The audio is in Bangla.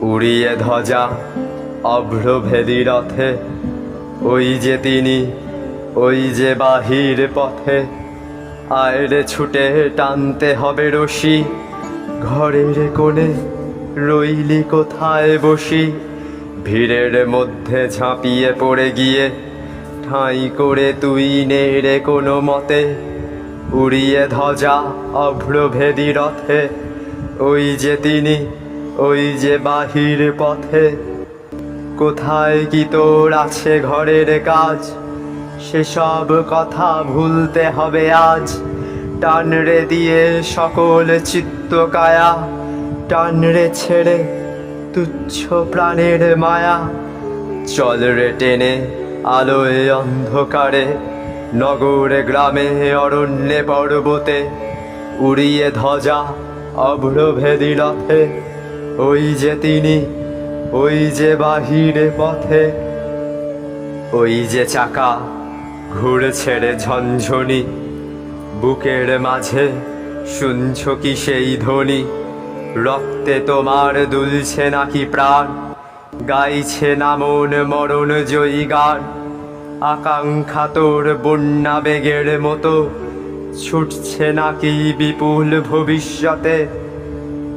উড়িয়ে ধ্বজা অভ্রভেদী রথে। ওই যে তিনি, ওই যে বাহির পথে। আয়রে ছুটে টানতে হবে রশি। ঘরের কোণে রইলি কোথায় বসি? ভিড়ের মধ্যে ঝাঁপিয়ে পড়ে গিয়ে, ঠাঁই করে তুই নেড়ে কোনো মতে। উড়িয়ে ধ্বজা অভ্রভেদী রথে, ওই যে তিনি ওই যে বাহির পথে। কোথায় কি তোর আছে ঘরের কাজ? সেসব কথা ভুলতে হবে আজ। টানরে দিয়ে সকল চিত্ত কায়া। টানরে ছেড়ে তুচ্ছ প্রাণের মায়া। চল রে টেনে আলোয় অন্ধকারে, নগরে গ্রামে অরণ্যে পর্বতে, উড়িয়ে ধ্বজা অভ্রভেদী রথে। ওই যে তিনি, ওই যে বাহিরে পথে, ওই যে চাকা ঘুরছে রে ঝনঝনি, বুকের মাঝে শুনছ কি সেই ধ্বনি? রক্তে তোমার দুলছে নাকি প্রাণ? গাইছে না মন মরণ জয়ী গান? আকাঙ্ক্ষা তোর বন্যা বেগের মতো, ছুটছে নাকি বিপুল ভবিষ্যতে?